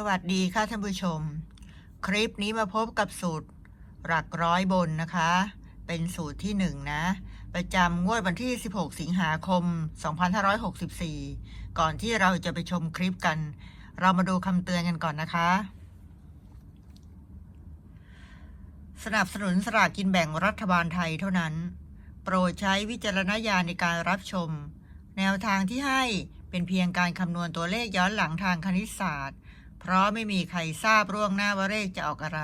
สวัสดีค่ะท่านผู้ชม คลิปนี้มาพบกับสูตรหลักร้อยบนนะคะ เป็นสูตรที่หนึ่งนะ ประจำงวดวันที่ 16 สิงหาคม 2564 ก่อนที่เราจะไปชมคลิปกัน เรามาดูคำเตือนกันก่อนนะคะ สนับสนุนสลากกินแบ่งรัฐบาลไทยเท่านั้น โปรดใช้วิจารณญาณในการรับชม แนวทางที่ให้เป็นเพียงการคำนวณตัวเลขย้อนหลังทางคณิตศาสตร์ เพราะไม่มีใครทราบร่วงหน้าว่าเลขจะออกอะไร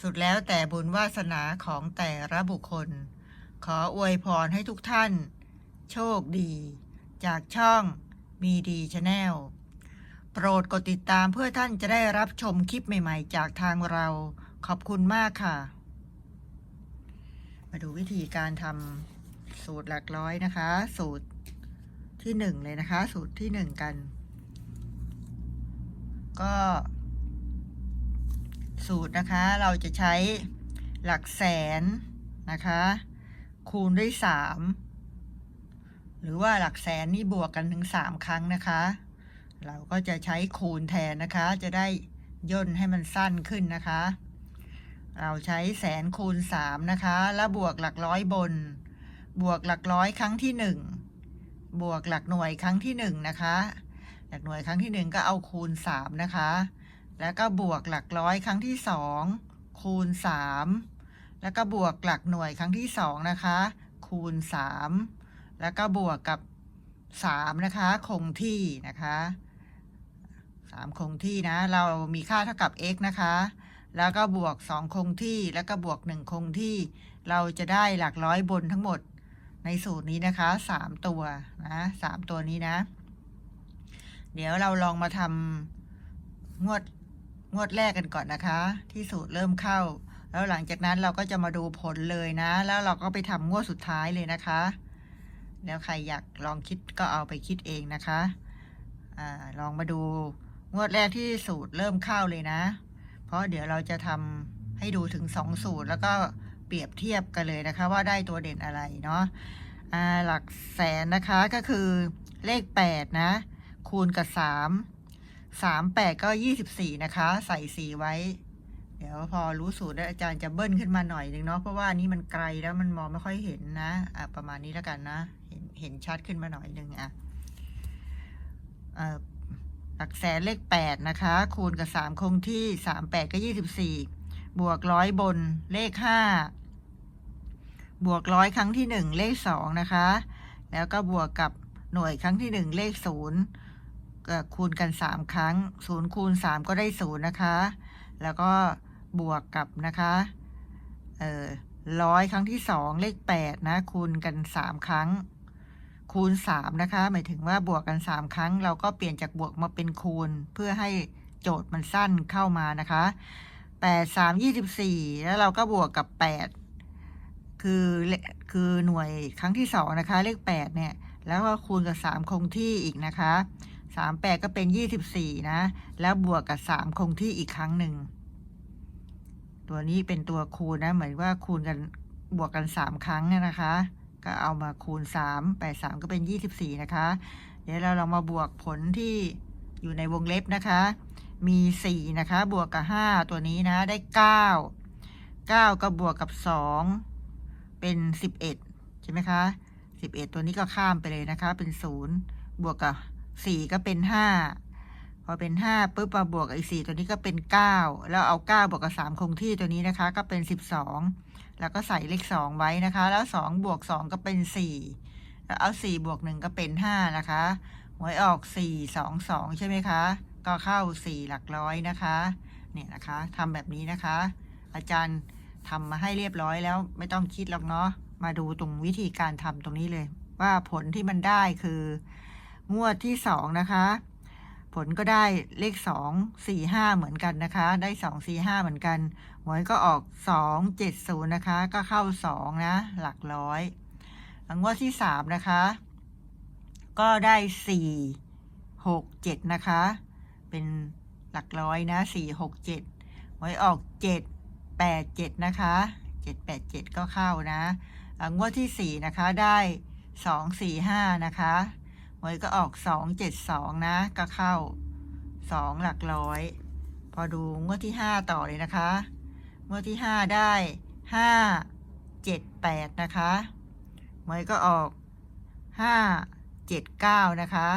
สุดแล้วแต่บุญวาสนาของแต่ละบุคคล ขออวยพรให้ทุกท่าน โชคดี จากช่องมีดีชาแนลโปรดกดติดตามเพื่อท่านจะได้รับชมคลิปใหม่ๆ จากทางเรา ขอบคุณมากค่ะ มาดูวิธีการทำสูตรหลักร้อยนะคะ สูตรที่หนึ่งเลยนะคะ สูตรที่หนึ่งกัน ก็ สูตรนะคะ เราจะใช้หลักแสนนะคะ คูณด้วยสามหรือว่าหลักแสนนี่บวกกันถึงสามครั้งนะคะ เราก็จะใช้คูณแทนนะคะ จะได้ย่นให้มันสั้นขึ้นนะคะ เราใช้แสนคูณสามนะคะ แล้วบวกหลักร้อยบน บวกหลักร้อยครั้งที่หนึ่งบวกหลักหน่วยครั้งที่หนึ่งนะคะ หลักหน่วยครั้งที่หนึ่งก็เอาคูณสามนะคะ แล้วก็บวกหลักร้อยครั้งที่สองคูณสามแล้วก็บวกหลักหน่วยครั้งที่สองนะคะ คูณสามแล้วก็บวกกับสามนะคะ คงที่นะคะสามคงที่นะ เรามีค่าเท่ากับ x นะคะ แล้วก็บวกสองคงที่ แล้วก็บวกหนึ่งคงที่ เราจะได้หลักร้อยบนทั้งหมดในสูตรนี้นะคะสามตัวนะสามตัวนี้นะ เดี๋ยวเราลองมาทำงวดงวดแรกกันก่อนนะคะ ที่สูตรเริ่มเข้า แล้วหลังจากนั้นเราก็จะมาดูผลเลยนะ แล้วเราก็ไปทำงวดสุดท้ายเลยนะคะ แล้วใครอยากลองคิดก็เอาไปคิดเองนะคะอลองมาดูงวดแรกที่สูตรเริ่มเข้าเลยนะ เพราะเดี๋ยวเราจะทำให้ดูถึงสองสูตรแล้วก็เปรียบเทียบกันเลยนะคะ ว่าได้ตัวเด่นอะไรเนาะหลักแสนนะคะก็คือเลขแปดนะ คูณกับสามสามแปดก็ยี่สิบสี่นะคะ ใส่สี่ไว้ เดี๋ยวพอรู้สูตรแล้วอาจารย์จะเบิ้ลขึ้นมาหน่อยนึงเนาะเพราะว่านี้มันไกลแล้วมันมองไม่ค่อยเห็นนะอะประมาณนี้แล้วกันนะ เห็นเห็นชัดขึ้นมาหน่อยนึงอะหลักแสนเลขแปดนะคะ คูณกับสามคงที่สามแปดก็ยี่สิบสี่บวกร้อยบนเลขห้าบวกร้อยครั้งที่หนึ่งเลขสองนะคะ แล้วก็บวกกับหน่วยครั้งที่หนึ่งเลขศูนย์ คูณกันสามครั้งศูนย์คูณสามก็ได้ศูนย์นะคะ แล้วก็บวกกับนะคะเอ่อร้อยครั้งที่สองเลขแปดนะคูณกันสามครั้ง คูณสามนะคะ หมายถึงว่าบวกกันสามครั้ง เราก็เปลี่ยนจากบวกมาเป็นคูณ เพื่อให้โจทย์มันสั้นเข้ามานะคะแปดสามยี่สิบสี่แล้วเราก็บวกกับแปดคือเลคือหน่วยครั้งที่สองนะคะ เลขแปดเนี่ย แล้วก็คูณกับสามคงที่อีกนะคะ สามแปดก็เป็นยี่สิบสี่นะ แล้วบวกกับสามคงที่อีกครั้งหนึ่ง ตัวนี้เป็นตัวคูณนะ เหมือนว่าคูณกันบวกกันสามครั้งเนี่ยนะคะ ก็เอามาคูณสามแปดสามก็เป็นยี่สิบสี่นะคะ เดี๋ยวเราลองมาบวกผลที่อยู่ในวงเล็บนะคะ มีสี่นะคะ บวกกับห้าตัวนี้นะ ได้เก้าเก้าก็บวกกับสองเป็นสิบเอ็ดใช่ไหมคะสิบเอ็ดตัวนี้ก็ข้ามไปเลยนะคะ เป็นศูนย์บวกกับ สี่ก็เป็นห้าพอเป็นห้าปุ๊บมาบวกกับอีกสี่ตัวนี้ก็เป็นเก้าแล้วเอาเก้าบวกกับสามคงที่ตัวนี้นะคะ ก็เป็นสิบสองแล้วก็ใส่เลขสองไว้นะคะ แล้วสองบวกสองก็เป็นสี่แล้วเอาสี่บวกหนึ่งก็เป็นห้านะคะหวยออกสี่สองสองใช่ไหมคะ ก็เข้าสี่หลักร้อยนะคะ เนี่ยนะคะทำแบบนี้นะคะ อาจารย์ทำมาให้เรียบร้อยแล้วไม่ต้องคิดหรอกเนาะมาดูตรงวิธีการทำตรงนี้เลย ว่าผลที่มันได้คือ งวดที่สองนะคะ ผลก็ได้เลขสองสี่ห้าเหมือนกันนะคะ ได้สองสี่ห้าเหมือนกัน หวยก็ออกสองเจ็ดศูนย์นะคะ ก็เข้าสองนะ หลักร้อยงวดที่สามนะคะ ก็ได้สี่หกเจ็ดนะคะ เป็นหลักร้อยนะสี่หกเจ็ดหวยออกเจ็ดแปดเจ็ดนะคะเจ็ดแปดเจ็ดก็เข้านะงวดที่สี่นะคะได้สองสี่ห้านะคะ หวยก็ออกสองเจ็ดสองนะก็เข้าสองหลักร้อย พอดูงวดที่ห้าต่อเลยนะคะงวดที่ห้าได้ห้าเจ็ดแปดนะคะหวยก็ออกห้าเจ็ดเก้านะคะ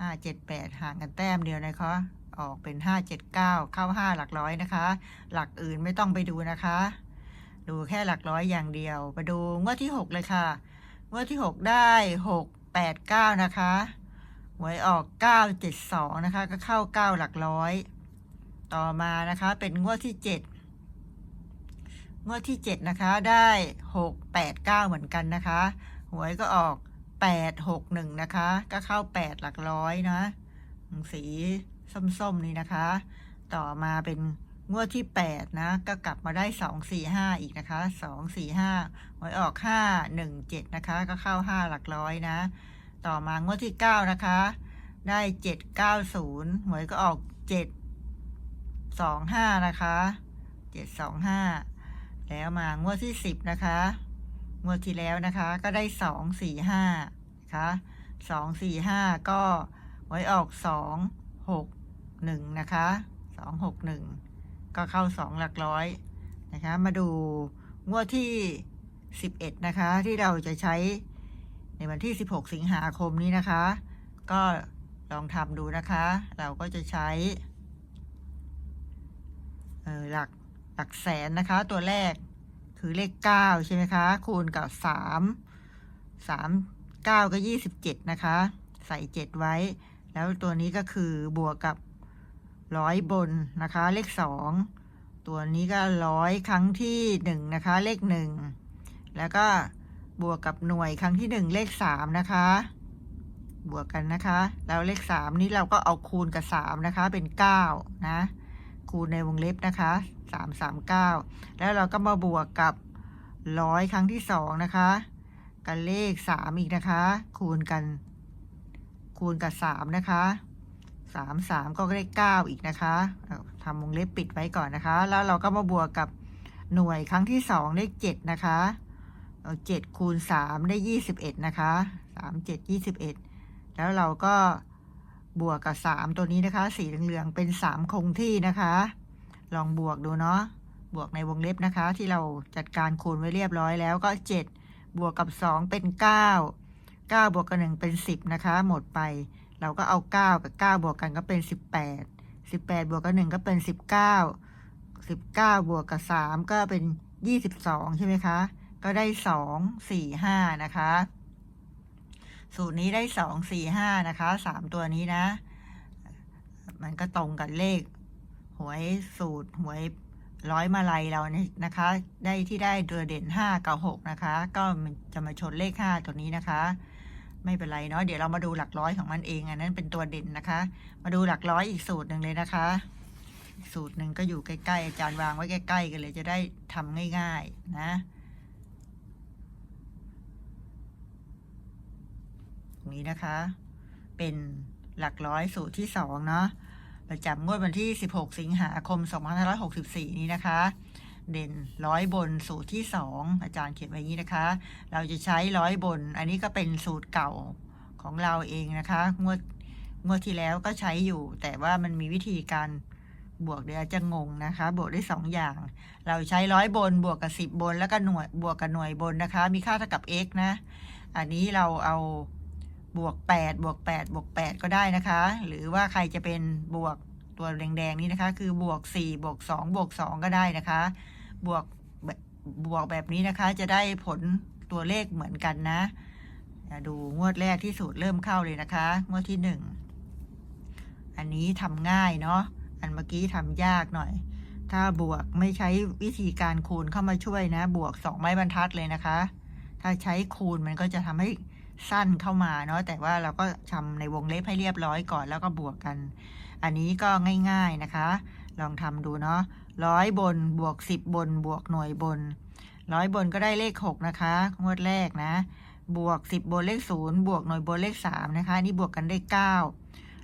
ห้าเจ็ดแปดห่างกันแต้มเดียวนะคะออกเป็นห้าเจ็ดเก้าเข้าห้าหลักร้อยนะคะ หลักอื่นไม่ต้องไปดูนะคะ ดูแค่หลักร้อยอย่างเดียวไปดูงวดที่หกเลยค่ะงวดที่หกได้หก แปดเก้านะคะหวยออกเก้าเจ็ดสองนะคะ ก็เข้าเก้าหลักร้อย ต่อมานะคะ เป็นงวดที่เจ็ดงวดที่เจ็ดนะคะ ได้หกแปดเก้าเหมือนกันนะคะ หวยก็ออกแปดหกหนึ่งนะคะ ก็เข้าแปดหลักร้อยนะ สีส้มๆ นี่นะคะ ต่อมาเป็นงวดที่แปดนะ ก็กลับมาได้สองสี่ห้าอีกนะคะสองสี่ห้า วยออกห้าหนึ่งเจ็ดนะคะ ก็เข้าห้าหลักร้อยนะ ต่อมางวดที่เก้านะคะ ได้เจ็ดเก้าศูนย์หวยก็ออกเจ็ดสองห้านะคะเจ็ดสองห้าแล้วมางวดที่สิบนะคะงวดที่แล้วนะคะ ก็ได้สองสี่ห้านะคะสองสี่ห้าก็หวยออกสองหกหนึ่งนะคะสองหกหนึ่งก็เข้าสองหลักร้อยนะคะ มาดูงวดที่ สิบเอ็ดนะคะ ที่เราจะใช้ในวันที่สิบหกสิงหาคมนี้นะคะ ก็ลองทำดูนะคะ เราก็จะใช้หลักหลักแสนนะคะ ตัวแรกคือเลขเก้าใช่ไหมคะ คูณกับสามสามเก้าก็ยี่สิบเจ็ดนะคะ ใส่เจ็ดไว้ แล้วตัวนี้ก็คือบวกกับร้อยบนนะคะ เลขสองตัวนี้ก็ร้อยครั้งที่หนึ่งนะคะ เลขหนึ่ง แล้วก็บวกกับหน่วยครั้งที่หนึ่งเลขสามนะคะ บวกกันนะคะ แล้วเลขสามนี้เราก็เอาคูณกับสามนะคะ เป็นเก้านะ คูณในวงเล็บนะคะสามสามเก้าแล้วเราก็มาบวกกับร้อยครั้งที่สองนะคะ กับเลขสามอีกนะคะ คูณกัน คูณกับสามนะคะสามสามก็ได้เก้าอีกนะคะเอาทำวงเล็บปิดไว้ก่อนนะคะ แล้วเราก็มาบวกกับหน่วยครั้งที่สองเลขเจ็ดนะคะ เอาเจ็ดคูณสามได้ยี่สิบเอ็ดนะคะสามเจ็ดยี่สิบเอ็ดแล้วเราก็บวกกับสามตัวนี้นะคะ สีเหลืองๆเป็นสามคงที่นะคะ ลองบวกดูเนาะบวกในวงเล็บนะคะ ที่เราจัดการคูณไว้เรียบร้อยแล้วก็เจ็ดบวกกับสองเป็นเก้าเก้าบวกกับหนึ่งเป็นสิบนะคะ หมดไป เราก็เอาเก้ากับเก้าบวกกันก็เป็นสิบแปดสิบแปดบวกกับหนึ่งก็เป็นสิบเก้าสิบเก้าบวกกับสามก็เป็นยี่สิบสองใช่ไหมคะ ก็ได้สองสี่ห้านะคะ สูตรนี้ได้สองสี่ห้านะคะสามตัวนี้นะ มันก็ตรงกับเลข หวยสูตรหวยร้อยมาลัยเราเนี่ยนะคะ ได้ที่ได้ตัวเด่นห้ากับหกนะคะ ก็จะมาชนเลขห้าตัวนี้นะคะ ไม่เป็นไรเนาะเดี๋ยวเรามาดูหลักร้อยของมันเองอันนั้นเป็นตัวเด่นนะคะ มาดูหลักร้อยอีกสูตรหนึ่งเลยนะคะ สูตรหนึ่งก็อยู่ใกล้ๆอาจารย์วางไว้ใกล้ๆกันเลยจะได้ทำง่าย ๆ นะ ตรง นี้นะคะ เป็นหลักร้อยสูตรที่สองเนาะประจำงวดวันที่ 16 สิงหาคม 2564 นี้นะคะ เด่นร้อยบนสูตรที่ 2 อาจารย์เขียนไว้อย่างนี้นะคะ เราจะใช้ร้อยบน อันนี้ก็เป็นสูตรเก่าของเราเองนะคะ งวดงวดที่แล้วก็ใช้อยู่ แต่ว่ามันมีวิธีการบวกเดี๋ยวจะงงนะคะ บวกได้ 2 อย่าง เราใช้ร้อยบนบวกกับ 10 บน แล้วก็หน่วยบวกกับหน่วยบนนะคะ มีค่าเท่ากับ x นะ อันนี้เราเอา บวก8บวก8บวก8ก็ได้นะคะ หรือว่าใครจะเป็นบวกตัวแดงๆนี้นะคะ คือบวก4บวก2บวก2ก็ได้นะคะ บวกบวกแบบนี้นะคะ จะได้ผลตัวเลขเหมือนกันนะอะดูงวดแรกที่สูตรเริ่มเข้าเลยนะคะ งวดที่ 1 อันนี้ทำง่ายเนาะอันเมื่อกี้ทำยากหน่อย ถ้าบวกไม่ใช้วิธีการคูณเข้ามาช่วยนะ บวกสองไม้บรรทัดเลยนะคะ ถ้าใช้คูณมันก็จะทำให้ สั้นเข้ามาเนาะแต่ว่าเราก็ทำในวงเล็บให้เรียบร้อยก่อนแล้วก็บวกกัน อันนี้ก็ง่ายๆนะคะ ลองทำดูเนาะร้อยบนบวกสิบบนบวกหน่วยบนร้อยบนก็ได้เลขหกนะคะงวดแรกนะ บวกสิบบนเลขศูนย์บวกหน่วยบนเลขสามนะคะนี่บวกกันได้เก้า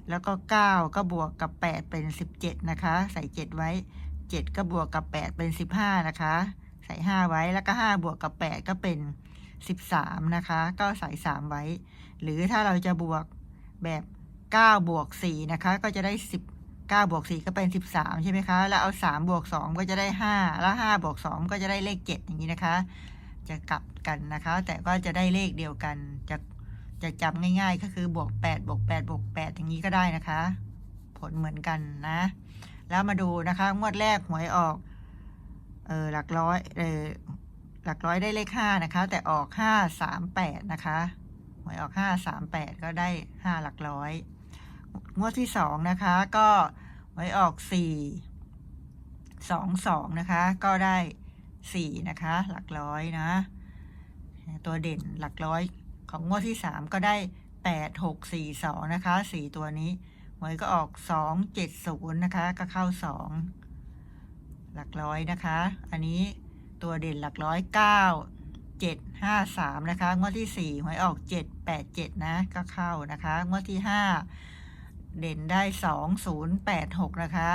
แล้วก็เก้าก็บวกกับแปดเป็นสิบเจ็ดนะคะ ใส่เจ็ดไว้เจ็ดก็บวกกับแปดเป็นสิบห้านะคะ ใส่ห้าไว้แล้วก็ห้าบวกกับแปดก็เป็น สิบสามนะคะ ก็ใส่สามไว้ หรือถ้าเราจะบวกแบบเก้าบวกสี่นะคะ ก็จะได้สิบเก้าบวกสี่ก็เป็นสิบสามใช่ไหมคะ แล้วเอาสามบวกสองก็จะได้ห้าแล้วห้าบวกสองก็จะได้เลขเจ็ดอย่างนี้นะคะ จะกลับกันนะคะ แต่ก็จะได้เลขเดียวกัน จะจะจำง่ายๆ ก็คือบวกแปดบวกแปดบวกแปดอย่างนี้ก็ได้นะคะ ผลเหมือนกันนะ แล้วมาดูนะคะ งวดแรกหวยออก เออหลักร้อย เออ หลักร้อยได้เลขห้านะคะ แต่ออกห้าสามแปดนะคะหวยออกห้าสามแปดก็ได้ห้าหลักร้อย งวดที่สองนะคะ ก็หวยออกสี่สองสองนะคะ ก็ได้สี่นะคะ หลักร้อยนะ ตัวเด่นหลักร้อยของงวดที่สามก็ได้แปดหกสี่สองนะคะสี่ตัวนี้หวยก็ออกสองเจ็ดศูนย์นะคะ ก็เข้าสองหลักร้อยนะคะ อันนี้ ตัวเด่นหลักร้อยเก้าเจ็ดห้าสามนะคะ งวดที่สี่หวยออกเจ็ดแปดเจ็ดนะ ก็เข้านะคะ งวดที่ห้าเด่นได้สองศูนย์แปดหกนะคะ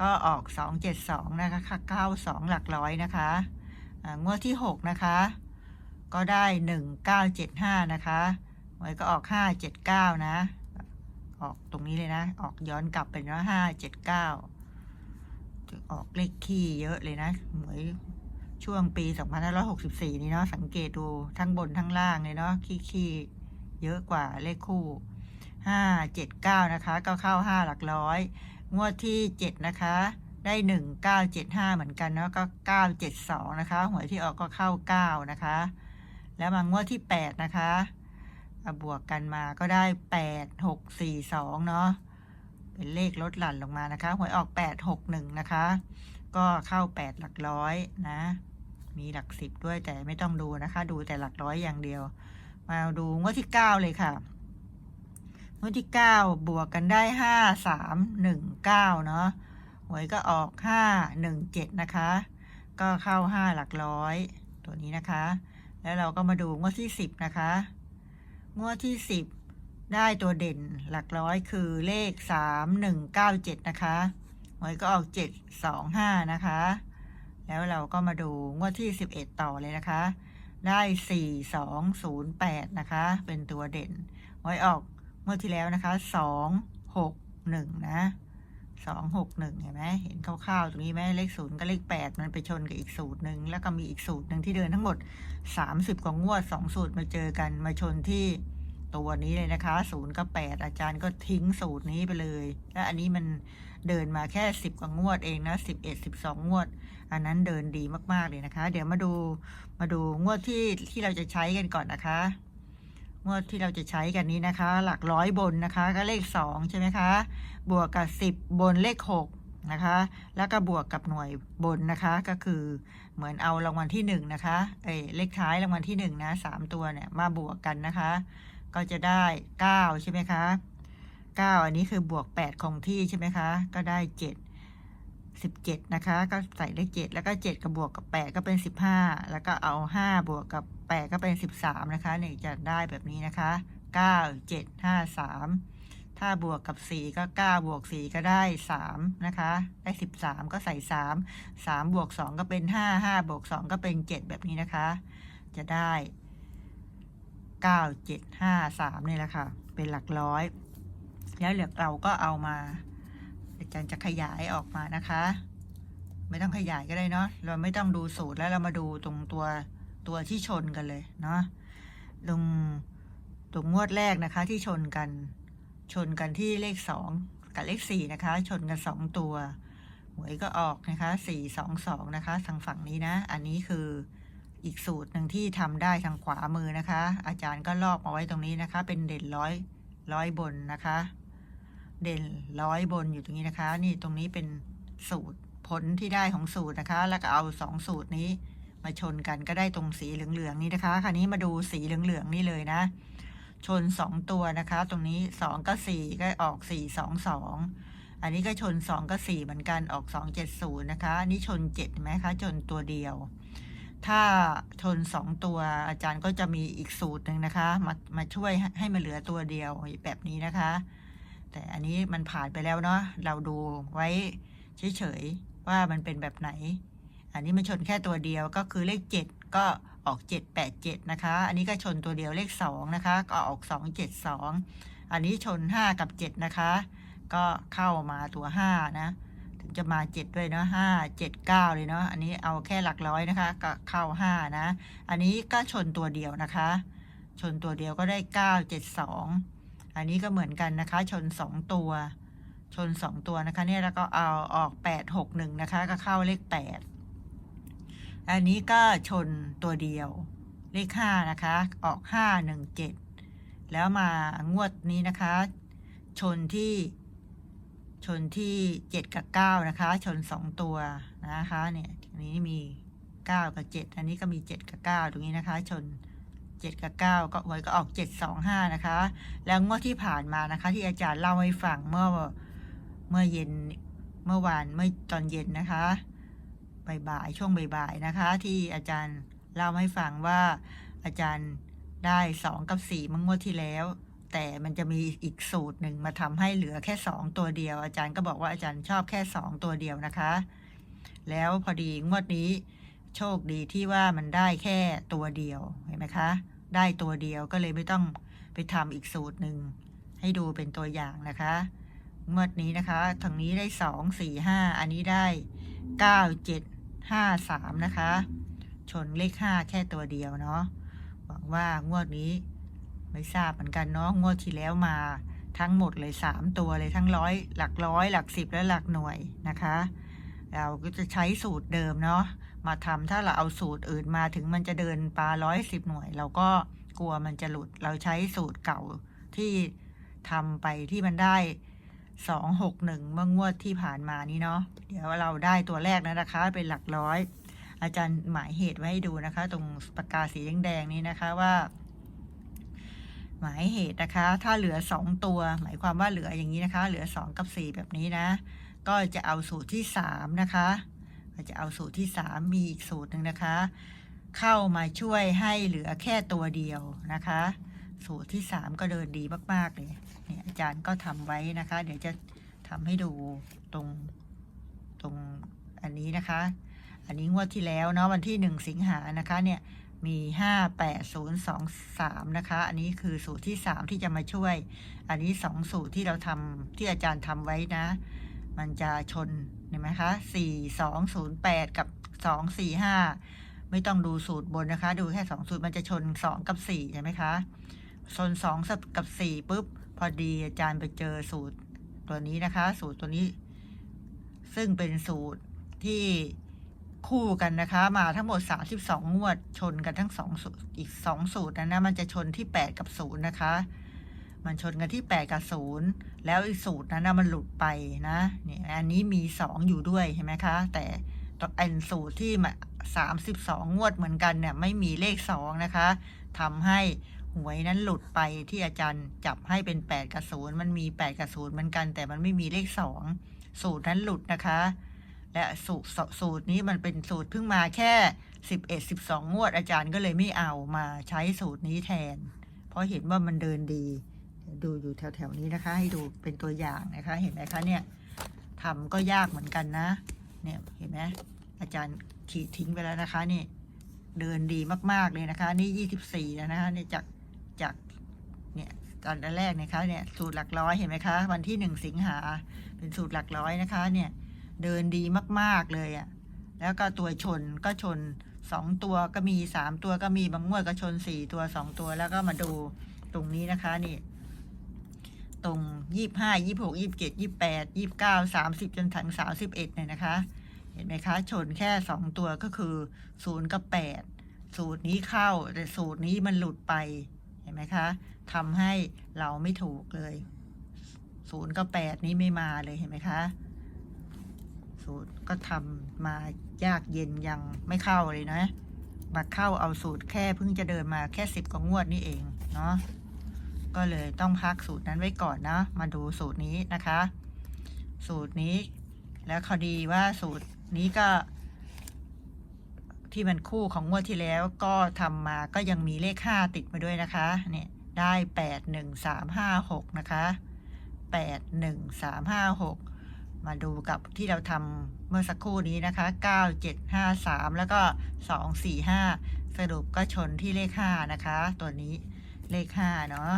ก็ออกสองเจ็ดสองนะคะเข้าสองหลักร้อยนะคะงวดที่หกนะคะ ก็ได้หนึ่งเก้าเจ็ดห้านะคะหวยก็ออกห้าเจ็ดเก้านะ ออกตรงนี้เลยนะ ออกย้อนกลับเป็นว่าห้าเจ็ดเก้าออกเลขขี้เยอะเลยนะหวย ช่วงปี 2564 นี้เนาะสังเกตดูทั้งบนทั้งล่างเลยเนาะขี้ขี้เยอะกว่าเลขคู่ 579 นะคะ ก็เข้า 5 หลักร้อย งวดที่ 7 นะคะ ได้ 1975 เหมือนกันเนาะก็ 972 นะคะ หวยที่ออกก็เข้า 9 นะคะ แล้วมางวดที่ 8 นะคะอะบวกกันมาก็ได้ 8 6 4 2 เนาะ เป็นเลขลดหลั่นลงมานะคะ หวยออก 8 6 1 นะคะ ก็เข้า 8 หลักร้อยนะ มีหลักสิบด้วยแต่ไม่ต้องดูนะคะ ดูแต่หลักร้อยอย่างเดียว มาดูงวดที่ 9 เลยค่ะ งวดที่ 9 บวกกันได้ 5 3 1 9 เนาะหวยก็ออก 5 1 7 นะคะ ก็เข้า 5 หลักร้อย ตัวนี้นะคะ แล้วเราก็มาดูงวดที่ 10 นะคะ งวดที่ 10 ได้ตัวเด่นหลักร้อยคือเลข 3 1 9 7 นะคะ หวยก็ออก 7 2 5 นะคะ แล้วเราก็มาดูงวดที่ 11 ต่อเลยนะคะ ได้ 4 2 0 8 นะคะ เป็นตัวเด่น หวยออกงวดที่แล้วนะคะ 2 6 1 นะ 2 6 1 เห็นไหมเห็นคร่าวๆ ตรงนี้ไหมเลขศูนย์กับเลข 8 มันไปชนกับอีกสูตรหนึ่ง แล้วก็มีอีกสูตรหนึ่งที่เดินทั้งหมด 30 กว่างวด 2 สูตรมาเจอกันมาชนที่ ตัวนี้เลยนะคะ0กับ8อาจารย์ก็ทิ้งสูตรนี้ไปเลย และอันนี้มันเดินมาแค่10กว่างวดเองนะ11 12งวด อันนั้นเดินดีมากๆเลยนะคะ เดี๋ยวมาดูมาดูงวดที่ที่เราจะใช้กันก่อนนะคะงวดที่เราจะใช้กันนี้นะคะ หลักร้อยบนนะคะ ก็เลขสองใช่ไหมคะ บวกกับสิบบนเลขหกนะคะ แล้วก็บวกกับหน่วยบนนะคะ ก็คือเหมือนเอารางวัลที่หนึ่งนะคะ เอยเลขท้ายรางวัลที่หนึ่งนะสามตัวเนี่ยมาบวกกันนะคะ ก็จะได้เก้าใช่ไหมคะเก้าอันนี้คือบวกแปดคงที่ใช่ไหมคะ ก็ได้เจ็ดสิบเจ็ดนะคะ ก็ใส่เลขเจ็ดแล้วก็เจ็ดกับบวกกับแปดก็เป็นสิบห้าแล้วก็เอาห้าบวกกับแปดก็เป็นสิบสามนะคะเนี่ยจะได้แบบนี้นะคะเก้าเจ็ดห้าสามถ้าบวกกับสี่ก็เก้าบวกสี่ก็ได้สามนะคะ ได้สิบสามก็ใส่สามสามบวกสองก็เป็นห้าห้าบวกสองก็เป็นเจ็ดแบบนี้นะคะ จะได้ เก้าเจ็ดห้าสามนี่แหละค่ะ เป็นหลักร้อย แล้วเหลือเราก็เอามาอาจารย์จะขยายออกมานะคะ ไม่ต้องขยายก็ได้เนาะเราไม่ต้องดูสูตรแล้วเรามาดูตรงตัวตัวที่ชนกันเลยเนาะตรงตรงงวดแรกนะคะที่ชนกันชนกันที่เลขสองกับเลขสี่นะคะ ชนกันสองตัว หวยก็ออกนะคะสี่สองสองนะคะทางฝั่งนี้นะ อันนี้คือ อีกสูตรหนึ่งที่ทำได้ทางขวามือนะคะ อาจารย์ก็ลอกมาไว้ตรงนี้นะคะ เป็นเด่นร้อยร้อยบนนะคะ เด่นร้อยบนอยู่ตรงนี้นะคะ นี่ตรงนี้เป็นสูตรผลที่ได้ของสูตรนะคะ แล้วก็เอาสองสูตรนี้มาชนกันก็ได้ตรงสีเหลืองๆนี้นะคะคราวนี้มาดูสีเหลืองๆนี่เลยนะ ชนสองตัวนะคะ ตรงนี้สองก็สี่ก็ออกสี่สองสองอันนี้ก็ชนสองก็สี่เหมือนกันออกสองเจ็ดศูนย์นะคะอันนี้ชนเจ็ดไหมคะชนตัวเดียว ถ้าชนสองตัวอาจารย์ก็จะมีอีกสูตรหนึ่งนะคะ มามาช่วยให้มันเหลือตัวเดียวแบบนี้นะคะ แต่อันนี้มันผ่านไปแล้วเนาะเราดูไว้เฉยๆว่ามันเป็นแบบไหน อันนี้มันชนแค่ตัวเดียวก็คือเลขเจ็ดก็ออกเจ็ดแปดเจ็ดนะคะ อันนี้ก็ชนตัวเดียวเลขสองนะคะ ก็ออกสองเจ็ดสองอันนี้ชนห้ากับเจ็ดนะคะ ก็เข้ามาตัวห้านะ จะมาเจ็ดด้วยเนาะห้าเจ็ดเก้าเลยเนาะอันนี้เอาแค่หลักร้อยนะคะก็เข้าห้านะ อันนี้ก็ชนตัวเดียวนะคะ ชนตัวเดียวก็ได้เก้าเจ็ดสองอันนี้ก็เหมือนกันนะคะ ชนสองตัว ชนสองตัวนะคะ เนี่ยแล้วก็เอาออกแปดหกหนึ่งนะคะ ก็เข้าเลขแปดอันนี้ก็ชนตัวเดียว เลขห้านะคะ ออกห้าหนึ่งเจ็ดแล้วมางวดนี้นะคะ ชนที่ ชนที่เจ็ดกับเก้านะคะ ชนสองตัวนะคะเนี่ยอันนี้มีเก้ากับเจ็ดอันนี้ก็มีเจ็ดกับเก้าตรงนี้นะคะ ชนเจ็ดกับเก้าก็หวยก็ออกเจ็ดสองห้านะคะ แล้วงวดที่ผ่านมานะคะ ที่อาจารย์เล่าให้ฟังเมื่อเมื่อเย็นเมื่อวานเมื่อตอนเย็นนะคะบ่ายๆช่วงบ่ายๆนะคะ ที่อาจารย์เล่าให้ฟังว่าอาจารย์ได้สองกับสี่เมื่องวดที่แล้ว แต่มันจะมีอีกสูตรหนึ่งมาทำให้เหลือแค่สองตัวเดียว อาจารย์ก็บอกว่าอาจารย์ชอบแค่สองตัวเดียวนะคะ แล้วพอดีงวดนี้โชคดีที่ว่ามันได้แค่ตัวเดียวเห็นไหมคะ ได้ตัวเดียวก็เลยไม่ต้องไปทำอีกสูตรหนึ่งให้ดูเป็นตัวอย่างนะคะงวดนี้นะคะทางนี้ได้สองสี่ห้าอันนี้ได้เก้าเจ็ดห้าสามนะคะ ชนเลขห้าแค่ตัวเดียวเนาะหวังว่างวดนี้ ไม่ทราบเหมือนกันเนาะงวดที่แล้วมาทั้งหมดเลยสามตัวเลยทั้งร้อยหลักร้อยหลักสิบและหลักหน่วยนะคะ เราก็จะใช้สูตรเดิมเนาะมาทำถ้าเราเอาสูตรอื่นมาถึงมันจะเดินปลาร้อยสิบหน่วย เราก็กลัวมันจะหลุดเราใช้สูตรเก่าที่ทำไปที่มันได้สองหกหนึ่งเมื่องวดที่ผ่านมานี้เนาะเดี๋ยวเราได้ตัวแรกนะนะคะ เป็นหลักร้อย อาจารย์หมายเหตุไว้ให้ดูนะคะ ตรงปากกาสีแดงๆนี้นะคะว่า หมายเหตุนะคะ ถ้าเหลือสองตัว หมายความว่าเหลืออย่างนี้นะคะ เหลือสองกับสี่แบบนี้นะ ก็จะเอาสูตรที่สามนะคะก็จะเอาสูตรที่สามมีอีกสูตรหนึ่งนะคะ เข้ามาช่วยให้เหลือแค่ตัวเดียวนะคะ สูตรที่สามก็เดินดีมาก ๆ เลยเนี่ยอาจารย์ก็ทำไว้นะคะ เดี๋ยวจะทำให้ดูตรงตรงอันนี้นะคะ อันนี้งวดที่แล้วเนาะวันที่หนึ่งสิงหานะคะเนี่ย มีห้าแปดศูนะคะ อันนี้คือสูตรที่สามที่จะมาช่วย อันนี้สองสูตรที่เราทำที่อาจารย์ทำไว้นะ มันจะชนเห็นไหมคะสี่สองศูนย์แปดกับสองสี่ห้าไม่ต้องดูสูตรบนนะคะ ดูแค่สองสูตรมันจะชนสองกับสี่ใช่ไหมคะ ชนสองกับสี่ปุ๊บ พอดีอาจารย์ไปเจอสูตรตัวนี้นะคะ สูตรตัวนี้ ซึ่งเป็นสูตรที่ คู่กันนะคะ มาทั้งหมด 32 งวด ชนกันทั้งสองสูตรอีก 2 สูตรนะนะมันจะชนที่ 8 กับ 0 นะคะ มันชนกันที่ 8 กับ 0 แล้วอีกสูตรนั้นนะมันหลุดไปนะเนี่ยอันนี้มี 2 อยู่ด้วยเห็นไหมคะ แต่ตัวอันสูตรที่มา32 งวดเหมือนกันเนี่ยไม่มีเลข 2 นะคะทำให้หวยนั้นหลุดไปที่อาจารย์จับให้เป็น 8 กับ 0 มันมี 8 กับ 0 เหมือนกัน แต่มันไม่มีเลข 2 สูตรนั้นหลุดนะคะ และสูตรสูตรนี้มันเป็นสูตรเพิ่งมาแค่สิบเอ็ดสิบสองงวดอาจารย์ก็เลยไม่เอามาใช้สูตรนี้แทน เพราะเห็นว่ามันเดินดี ดูอยู่แถวๆนี้นะคะ ให้ดูเป็นตัวอย่างนะคะ เห็นไหมคะเนี่ยทำก็ยากเหมือนกันนะ เนี่ยเห็นไหมอาจารย์ขีดทิ้งไปแล้วนะคะนี่เดินดีมากๆเลยนะคะ นี่ยี่สิบสี่แล้วนะคะเนี่ยจากจากเนี่ยตอนแรกนะคะเนี่ยสูตรหลักร้อยเห็นไหมคะ วันที่หนึ่งสิงหาเป็นสูตรหลักร้อยนะคะเนี่ย เดินดีมาก ๆ เลยอะ่ะ แล้วก็ตัวชนก็ชนสองตัวก็มีสามตัวก็มีบางงวดก็ชนสี่ตัวสองตัวแล้วก็มาดูตรงนี้นะคะนี่ ตรงยี่ห้ายี่หกยี่เจ็ดยี่แปดยี่เก้าสามสิบจนถึงสามสิบเอ็ดเนี่ยนะคะ เห็นไหมคะ ชนแค่สองตัวก็คือศูนย์กับแปดสูตรนี้เข้าแต่สูตรนี้มันหลุดไป เห็นไหมคะทำให้เราไม่ถูกเลยศูนย์กับแปดนี้ไม่มาเลยเห็นไหมคะ สูตรก็ทำมายากเย็นยังไม่เข้าเลยนะ มาเข้าเอาสูตรแค่เพิ่งจะเดินมาแค่สิบกว่างวดนี่เองเนาะก็เลยต้องพักสูตรนั้นไว้ก่อนนะมาดูสูตรนี้นะคะ สูตรนี้ แล้วคดีว่าสูตรนี้ก็ ที่มันคู่ของงวดที่แล้วก็ทำมาก็ยังมีเลขห้าติดมาด้วยนะคะเนี่ยได้แปดหนึ่งสามห้าหกนะคะแปดหนึ่งสามห้าหก มาดูกับที่เราทำเมื่อสักครู่นี้นะคะ 9 7 5 3 แล้วก็ 2 4 5 สรุปก็ชนที่เลข 5 นะคะ ตัวนี้เลข 5 เนาะ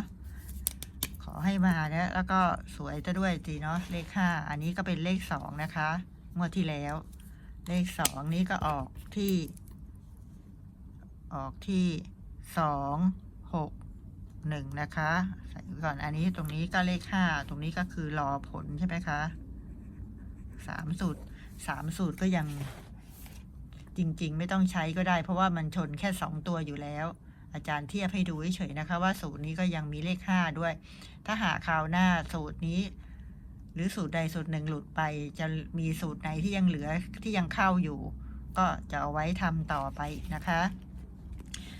ขอให้มาเนี่ยแล้วก็สวยซะด้วยจีเนาะเลขห้าอันนี้ก็เป็นเลขสองนะคะงวดที่แล้ว เลขสองนี้ก็ออกที่ ออกที่สองหกหนึ่งนะคะ ใส่ก่อนอันนี้ตรงนี้ก็เลขห้าตรงนี้ก็คือรอผลใช่ไหมคะ สามสูตรสามสูตรก็ยังจริง ๆ ไม่ต้องใช้ก็ได้ เพราะว่ามันชนแค่สองตัวอยู่แล้ว อาจารย์เทียบให้ดูเฉยๆนะคะ ว่าสูตรนี้ก็ยังมีเลขห้าด้วย ถ้าหาคราวหน้าสูตรนี้ หรือสูตรใดสูตรหนึ่งหลุดไปจะมีสูตรไหนที่ยังเหลือที่ยังเข้าอยู่ ก็จะเอาไว้ทำต่อไปนะคะ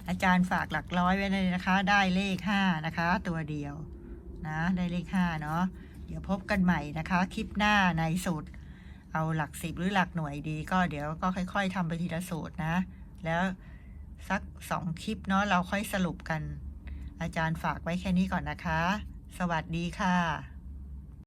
อาจารย์ฝากหลักร้อยไว้เลยนะคะ ได้เลขห้านะคะ ตัวเดียวนะได้เลขห้าเนาะเดี๋ยวพบกันใหม่นะคะ คลิปหน้าในสูตร เอาหลักสิบหรือหลักหน่วยดี ก็เดี๋ยวก็ค่อย ๆทำไปทีละสูตรนะ แล้วสักสองคลิปเนาะเราค่อยสรุปกัน อาจารย์ฝากไว้แค่นี้ก่อนนะคะ สวัสดีค่ะ